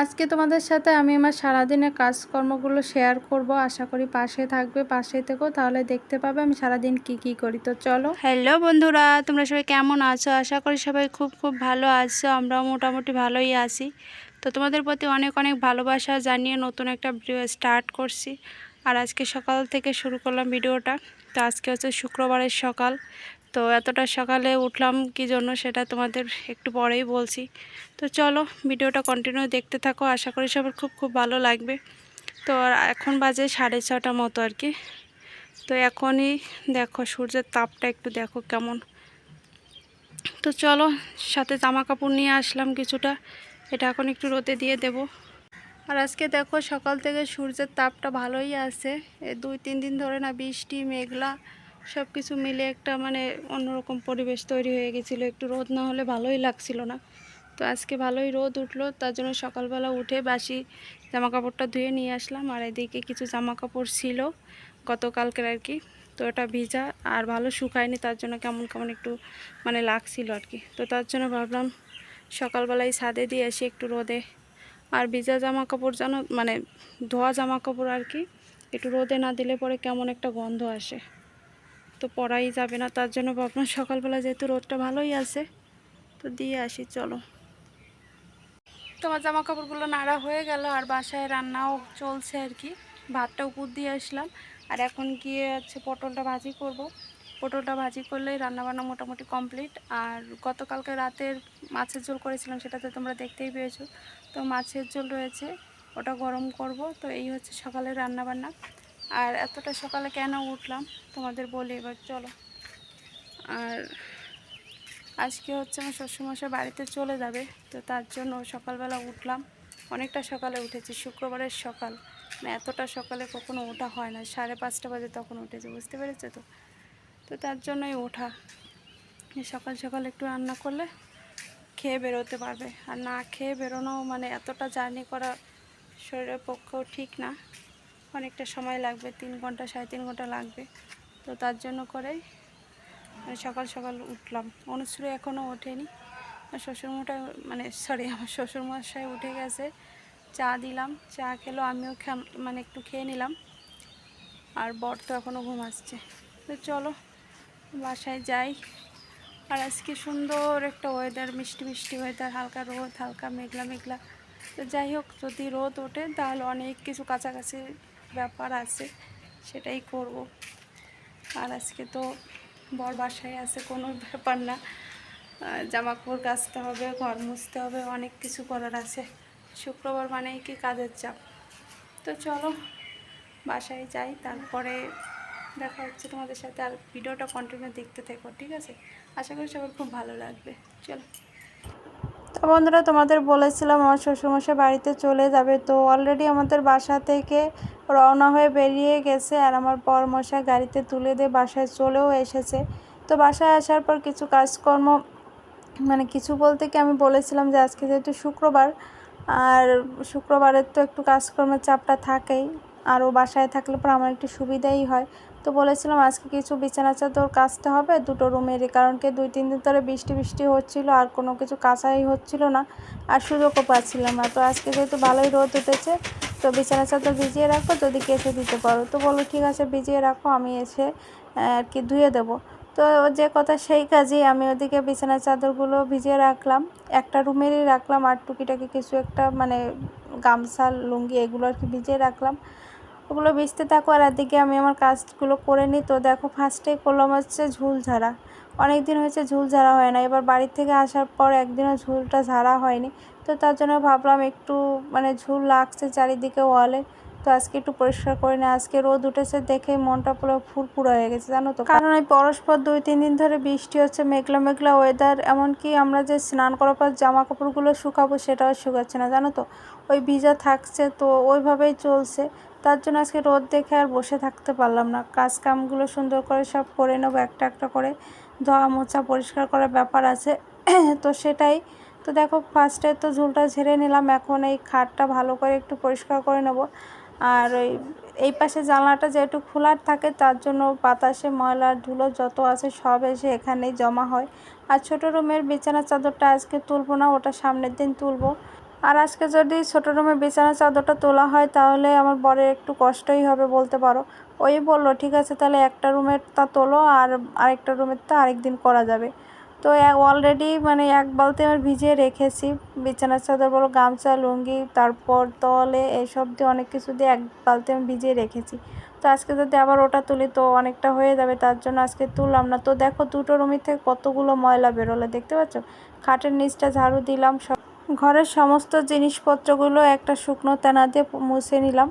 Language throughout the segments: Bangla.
আজকে তোমাদের সাথে আমি আমার সারাদিনের কাজকর্মগুলো শেয়ার করব। আশা করি পাশে থাকবে, পাশে থেকো, তাহলে দেখতে পাবে আমি সারাদিন কি কি করি। তো চলো। হ্যালো বন্ধুরা, তোমরা সবাই কেমন আছো? আশা করি সবাই খুব খুব ভালো আছো, আমরাও মোটামুটি ভালোই আছি। তো তোমাদের প্রতি অনেক অনেক ভালোবাসা জানিয়ে নতুন একটা ভিডিও স্টার্ট করছি। আর আজকে সকাল থেকে শুরু করলাম ভিডিওটা তো আজকে হচ্ছে শুক্রবারের সকাল। তো এতটা সকালে উঠলাম, কি জন্য সেটা তোমাদের একটু পরেই বলছি। তো চলো, ভিডিওটা কন্টিনিউ দেখতে থাকো, আশা করি সবার খুব খুব ভালো লাগবে। তো এখন বাজে সাড়ে ছটা মতো আর কি। তো এখনই দেখো সূর্যের তাপটা একটু দেখো কেমন। তো চলো, সাথে জামা কাপড় নিয়ে আসলাম কিছুটা, এটা এখন একটু রোদে দিয়ে দেব। আর আজকে দেখো সকাল থেকে সূর্যের তাপটা ভালোই আছে দুই তিন দিন ধরে না বৃষ্টি, মেঘলা সব কিছু মিলে একটা মানে অন্যরকম পরিবেশ তৈরি হয়ে গেছিল। একটু রোদ না হলে ভালোই লাগছিল না। তো আজকে ভালোই রোদ উঠল। তার জন্য সকালবেলা উঠে বাসি জামা কাপড়টা ধুয়ে নিয়ে আসলাম। আর এদিকে কিছু জামা কাপড় ছিল গতকালকের আর কি। তো ওটা ভিজা আর ভালো শুকায়নি, তার জন্য কেমন কেমন একটু মানে লাগছিল আর কি। তো তার জন্য ভাবলাম সকালবেলায় ছাদে দিয়ে আসি একটু রোদে। আর ভিজা জামা কাপড় যেন মানে ধোয়া জামা কাপড় আর কি, একটু রোদে না দিলে পরে কেমন একটা গন্ধ আসে। তো পরাই যাবে না, তার জন্য ভাবলাম সকালবেলা যেহেতু রোদটা ভালোই আছে, তো দিয়ে আসি, চলো। তোমার জামা কাপড়গুলো নাড়া হয়ে গেল, আর বাসায় রান্নাও চলছে আর কি। ভাতটা উপর দিয়ে আসলাম, আর এখন গিয়ে হচ্ছে পটলটা ভাজি করব। পটলটা ভাজি করলেই রান্নাবান্না মোটামুটি কমপ্লিট, আর গতকালকে রাতের মাছের ঝোল করেছিলাম সেটা তো তোমরা দেখতেই পেয়েছ। তো মাছের ঝোল রয়েছে, ওটা গরম করব, তো এই হচ্ছে সকালের রান্নাবান্না। আর এতটা সকালে কেন উঠলাম? তোমাদের বলি এবার, চলো। আর আজকে হচ্ছে আমার শ্বশুরমশাই বাড়িতে চলে যাবে, তো তার জন্য সকালবেলা উঠলাম। অনেকটা সকালে উঠেছি, শুক্রবারের সকাল। মানে এতটা সকালে কখনো ওঠা হয় না, সাড়ে পাঁচটা বাজে তখন উঠেছে, বুঝতে পেরেছ তো? তো তার জন্যই ওঠা। সকাল সকাল একটু রান্না করলে খেয়ে বেরোতে পারবে। আর না খেয়ে বেরোনো মানে এতটা জার্নি করা শরীরের পক্ষেও ঠিক না। অনেকটা সময় লাগবে, তিন ঘণ্টা, সাড়ে তিন ঘণ্টা লাগবে। তো তার জন্য করেই মানে সকাল সকাল উঠলাম। অনুশ্রী এখনও ওঠেনি। আমার শ্বশুরমশাই মানে সরি আমার শ্বশুরমশাই উঠে গেছে। চা দিলাম, চা খেলো, আমিও মানে একটু খেয়ে নিলাম। আর বর তো এখনও ঘুম আসছে তো চলো, বাসায় যাই। আর আজকে সুন্দর একটা ওয়েদার মিষ্টি মিষ্টি ওয়েদার হালকা রোদ, হালকা মেঘলা মেঘলা। তো যাই হোক, যদি রোদ ওঠে তাহলে অনেক কিছু কাছাকাছি ব্যাপার আছে, সেটাই করব। আর আজকে তো বর বাসায় আছে, কোনো ব্যাপার না। জামা কাপড় কাচতে হবে, ঘর মুছতে হবে, অনেক কিছু করার আছে। শুক্রবার মানেই কি কাজের চাপ। তো চলো, বাসায় যাই, তারপরে দেখা হচ্ছে তোমাদের সাথে। আর ভিডিওটা কন্টিনিউ দেখতে থেকো, ঠিক আছে? আশা করি সবার খুব ভালো লাগবে। চলো। তো বন্ধুরা, তোমাদের বলেছিলাম আমার শ্বশুরমশাই বাড়িতে চলে যাবে। তো অলরেডি আমাদের বাসা থেকে রওনা হয়ে বেরিয়ে গেছে আর আমার পরমশাই গাড়িতে তুলে দিয়ে বাসায় চলেও এসেছে। তো বাসায় আসার পর কিছু কাজকর্ম মানে কিছু বলতে কি আমি বলেছিলাম যে আজকে যেহেতু শুক্রবার, আর শুক্রবারের তো একটু কাজকর্মের চাপটা থাকেই। আর ও বাসায় থাকলে পর আমার একটু সুবিধাই হয়। তো বলেছিলাম, আজকে কিছু বিছানা চাদর কাচতে হবে দুটো রুমেরই কারণ কি দুই, তিন দিন ধরে বৃষ্টি বৃষ্টি হচ্ছিল আর কোনো কিছু কাচাই হচ্ছিল না আর সুযোগও পাচ্ছিলাম না। তো আজকে যেহেতু ভালোই রোদ উঠেছে, তো বিছানা চাদর ভিজিয়ে রাখো, যদি কেচে দিতে পারো। তো বলো ঠিক আছে, ভিজিয়ে রাখো, আমি এসে আর কি ধুয়ে দেবো। তো যে কথা সেই কাজেই আমি ওদিকে বিছানার চাদরগুলো ভিজিয়ে রাখলাম, একটা রুমেরই রাখলাম আর টুকিটাকি কিছু একটা মানে গামছা, লুঙ্গি এগুলো আর কি ভিজিয়ে রাখলাম। ওগুলো বেচতে থাকো আর এদিকে আমি আমার কাজগুলো করে নিই। তো দেখো ফার্স্টেই করলাম হচ্ছে ঝুল ঝাড়া। অনেক দিন হয়েছে ঝুল ঝাড়া হয় না। এবার বাড়ির থেকে আসার পর একদিনও ঝুলটা ঝাড়া হয়নি। তো তার জন্য ভাবলাম একটু মানে ঝুল লাগছে চারিদিকে ওয়ালে। তো আজকে একটু পরিষ্কার করে নিই। আজকে রোদ উঠেছে দেখে মনটা পুরো ফুরফুরা হয়ে গেছে, জানো তো। কারণ ওই পরস্পর দুই, তিন দিন ধরে বৃষ্টি হচ্ছে, মেঘলা মেঘলা ওয়েদার এমনকি আমরা যে স্নান করার পর জামা কাপড়গুলো শুকাবো সেটাও শুকাচ্ছে না, জানো তো। ওই ভিজা থাকছে তো ওইভাবেই চলছে। তার জন্য আজকে রোদ দেখে আর বসে থাকতে পারলাম না। কাজ কামগুলো সুন্দর করে সব করে নেব, একটা একটা করে ধোয়া মোছা পরিষ্কার করার ব্যাপার আছে। তো সেটাই। তো দেখো ফার্স্টে তো ঝুলটা ঝেড়ে নিলাম, এখন এই খাটটা ভালো করে একটু পরিষ্কার করে নেব। আর ওই, এই পাশে জানলাটা যেহেতু খোলার থাকে, তার জন্য বাতাসে ময়লা, ধুলো যত আছে সব এসে এখানেই জমা হয়। আর ছোটো রুমের বিছানার চাদরটা আজকে তুলবো না, ওটা সামনের দিন তুলবো। আর আজকে যদি ছোটো রুমে বিছানা চাদরটা তোলা হয়, তাহলে আমার বরের একটু কষ্টই হবে বলতে পারো। ওই বলল, ঠিক আছে, তাহলে একটা রুমের তা তোলো, আর আরেকটা রুমের তা আরেকদিন করা যাবে। তো অলরেডি মানে এক বালতি আমি ভিজিয়ে রেখেছি। বিছানার চাদর বলো, গামছা, লুঙ্গি, তারপর তলে এইসব দিয়ে অনেক কিছু দিয়ে এক বালতি আমি ভিজিয়ে রেখেছি। তো আজকে যদি আবার ওটা তুলি তো অনেকটা হয়ে যাবে, তার জন্য আজকে তুললাম না। তো দেখো দুটো রুমের থেকে কতগুলো ময়লা বেরোলো, দেখতে পাচ্ছ? খাটের নিচটা ঝাড়ু দিলাম, সব ঘরের সমস্ত জিনিসপত্রগুলো একটা শুকনো তেনা দিয়ে মুছে নিলাম।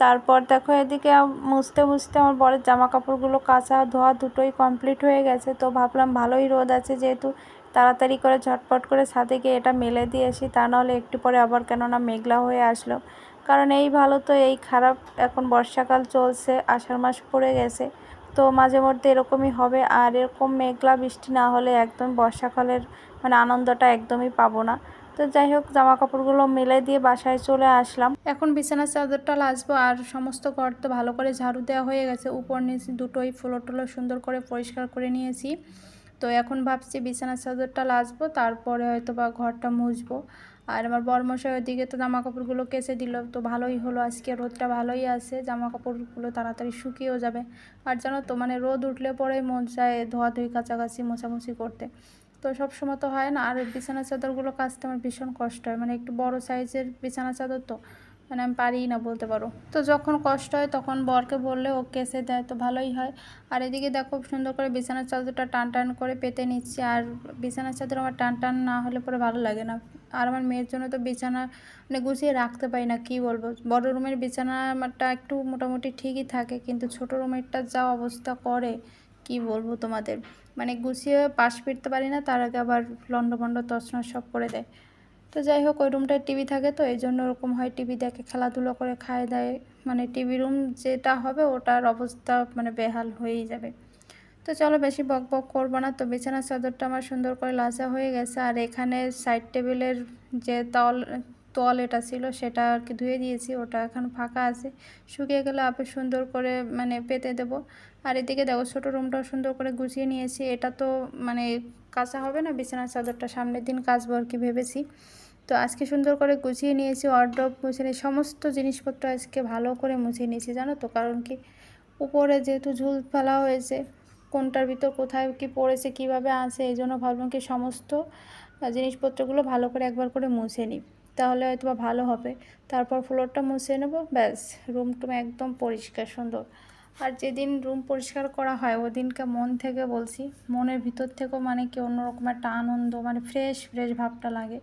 তারপর দেখো এদিকে মুছতে মুছতে আমার বরের জামা কাপড়গুলো কাচা ধোয়া দুটোই কমপ্লিট হয়ে গেছে। তো ভাবলাম ভালোই রোদ আছে যেহেতু তাড়াতাড়ি করে ঝটপট করে ছাদে গিয়ে এটা মেলে দিয়ে আসি, তা নাহলে একটু পরে আবার কেননা মেঘলা হয়ে আসলো। কারণ এই ভালো তো এই খারাপ, এখন বর্ষাকাল চলছে, আষাঢ় মাস পড়ে গেছে। তো মাঝে মধ্যে এরকমই হবে, আর এরকম মেঘলা বৃষ্টি না হলে একদম বর্ষাকালের মানে আনন্দটা একদমই পাবো না। তো যাই হোক জামা কাপড়গুলো মেলে দিয়ে বাসায় চলে আসলাম। এখন বিছানার চাদরটা লাজবো আর সমস্ত ঘর তো ভালো করে ঝাড়ু দেওয়া হয়ে গেছে। উপর নিচে দুটোই ফ্লো টুলো সুন্দর করে পরিষ্কার করে নিয়েছি। তো এখন ভাবছি বিছানার চাদরটা লাজবো, তারপরে হয়তো বা ঘরটা মুছবো। আর আমার বরমশাই ওইদিকে তো জামা কাপড়গুলো কেচে দিল, তো ভালোই হলো। আজকে রোদটা ভালোই আছে জামা কাপড়গুলো তাড়াতাড়ি শুকিয়েও যাবে। আর জানো তো মানে রোদ উঠলে পরেই মন চায় ধোয়াধুয়ি কাছাকাছি মোছামুছি করতে। তো সব সময় তো হয় না। আর বিছানা চাদরগুলো কাচতে আমার ভীষণ কষ্ট হয়। মানে একটু বড় সাইজের বিছানা চাদর তো মানে আমি পারিই না বলতে পারো। তো যখন কষ্ট হয় তখন বরকে বললে, ও কেসে দেয় তো ভালোই হয়। আর এদিকে দেখো সুন্দর করে বিছানার চাদরটা টান টান করে পেতে নিচ্ছি। আর বিছানার চাদর আমার টান টান না হলে পরে ভালো লাগে না। আর আমার মেয়ের জন্য তো বিছানা মানে গুছিয়ে রাখতে পারি না, কি বলব? বড় রুমের বিছানাটা একটু মোটামুটি ঠিকই থাকে, কিন্তু ছোট রুমেরটা যা অবস্থা করে, কি বলব তোমাদের? মানে গুছিয়ে পাশ ফিরতে পারি না, তার আগে আবার লন্ডভন্ড তছনছ সব করে দেয়। তো যাই হোক, ওই রুমটায় টিভি থাকে তো, এই জন্য ওরকম হয় টিভি দেখে খেলাধুলো করে খায় দেয়। মানে টিভি রুম যেটা হবে, ওটার অবস্থা মানে বেহাল হয়েই যাবে। তো চলো বেশি বক বক করব না, তো বিছানার চাদরটা আমার সুন্দর করে লাচা হয়ে গেছে, আর এখানে সাইড টেবিলের যে তল তল এটা ছিল, সেটা আর কি ধুয়ে দিয়েছি, ওটা এখন ফাঁকা আছে। শুকিয়ে গেলে আপে সুন্দর করে মানে পেতে দেবো। আর এদিকে দেখো, ছোটো রুমটাও সুন্দর করে গুছিয়ে নিয়েছি। এটা তো মানে কাঁচা হবে না, বিছানার চাদরটা সামনের দিন কাচবো আর কি ভেবেছি। তো আজকে সুন্দর করে গুছিয়ে নিয়েছি অর্ডব মুছে নিয়ে, সমস্ত জিনিসপত্র আজকে ভালো করে মুছিয়ে নিয়েছি, জানো তো। কারণ কি? উপরে যেহেতু ঝুল ফেলা হয়েছে, কোনটার ভিতর কোথায় কি পড়েছে, কীভাবে আছে এই জন্য ভাবলাম কি সমস্ত জিনিসপত্রগুলো ভালো করে একবার করে মুছে নিই। তাহলে হয়তো বা ভালো হবে। তারপর ফ্লোরটা মুছে নেব, ব্যাস রুম টুম একদম পরিষ্কার, সুন্দর। আর যেদিন রুম পরিষ্কার করা হয়, ওদিনকে মন থেকে বলছি, মনের ভিতর থেকেও মানে কি অন্যরকম একটা আনন্দ মানে ফ্রেশ ফ্রেশ ভাবটা লাগে।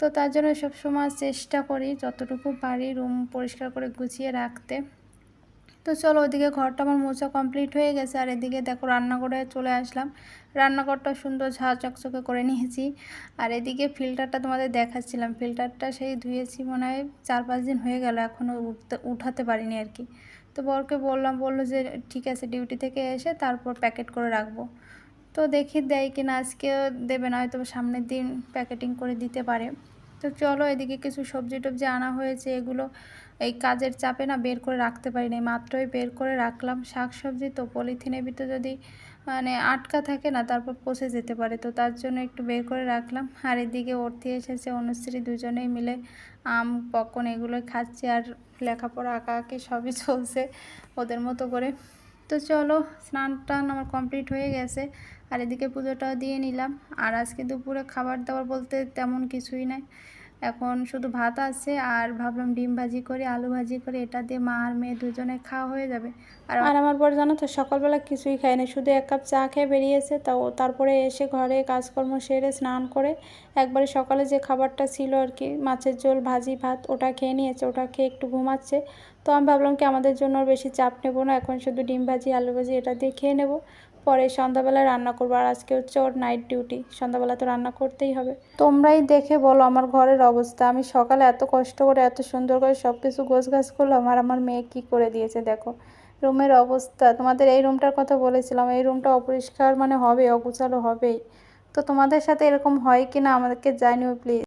তো তার জন্য সবসময় চেষ্টা করি, যতটুকু পারি রুম পরিষ্কার করে গুছিয়ে রাখতে। তো চলো ওদিকে ঘরটা আমার মোছা কমপ্লিট হয়ে গেছে, আর এদিকে দেখো রান্না করে চলে আসলাম। রান্নাঘরটা সুন্দর ঝা চকচকে করে নিয়েছি। আর এদিকে ফিল্টারটা তোমাদের দেখাচ্ছিলাম। ফিল্টারটা সেই ধুয়েছি মনে হয় চার পাঁচ দিন হয়ে গেল এখনও উঠতে, উঠাতে পারিনি আর কি। তো বরকে বললাম, বলল যে ঠিক আছে ডিউটি থেকে এসে তারপর প্যাকেট করে রাখব। তো দেখি দেয় কিনা, আজকেও দেবে না হয়তো সামনের দিন প্যাকেটিং করে দিতে পারে। তো চলো এদিকে কিছু সবজি টবজি আনা হয়েছে, এগুলো এই কাজের চাপে না বের করে রাখতে পারি না মাত্রই বের করে রাখলাম। শাক সবজি তো পলিথিনের ভিতরে যদি মানে আটকা থাকে না, তারপর পচে যেতে পারে। তো তার জন্য একটু বের করে রাখলাম। আর এদিকে অর্থি এসেছে, অনুশ্রী দুজনেই মিলে আম, পকন এগুলোই খাচ্ছে, আর লেখাপড়া আঁকা আঁকি সবই চলছে ওদের মতো করে। তো চলো স্নান টান আমার কমপ্লিট হয়ে গেছে। আর এদিকে পুজোটাও দিয়ে নিলাম। আর আজকে দুপুরে খাবার দাবার বলতে তেমন কিছুই নাই। এখন শুধু ভাত আছে আর ভাবলাম ডিম ভাজি করে, আলু ভাজি করে, এটা দিয়ে মা আর মেয়ে দুজনে খাওয়া হয়ে যাবে। আর আর আমার বর জানো তো, সকালবেলা কিছুই খায় না, শুধু এক কাপ চা খেয়ে বেরিয়েছে তাও তারপরে এসে ঘরে কাজকর্ম সেরে স্নান করে একবারে সকালে যে খাবারটা ছিল আর কি, মাছের ঝোল, ভাজি, ভাত, ওটা খেয়ে নিয়েছে, ওটা খেয়ে একটু ঘুমাচ্ছে। তো আমি ভাবলাম কি আমাদের জন্য বেশি চাপ নেব না, এখন শুধু ডিম ভাজি, আলু ভাজি, এটা দিয়ে খেয়ে নেব। পরে সন্ধ্যাবেলায় রান্না করব, আর আজকে হচ্ছে ওর নাইট ডিউটি সন্ধ্যাবেলা তো রান্না করতেই হবে। তোমরাই দেখে বলো আমার ঘরের অবস্থা। আমি সকালে এত কষ্ট করে, এত সুন্দর করে সব কিছু গোছ গাছ করলাম, আর আমার মেয়ে কী করে দিয়েছে দেখো। রুমের অবস্থা। তোমাদের এই রুমটার কথা বলেছিলাম, এই রুমটা অপরিষ্কার মানে হবে অগুছালো হবেই। তো তোমাদের সাথে এরকম হয় কি না আমাদেরকে জানিও প্লিজ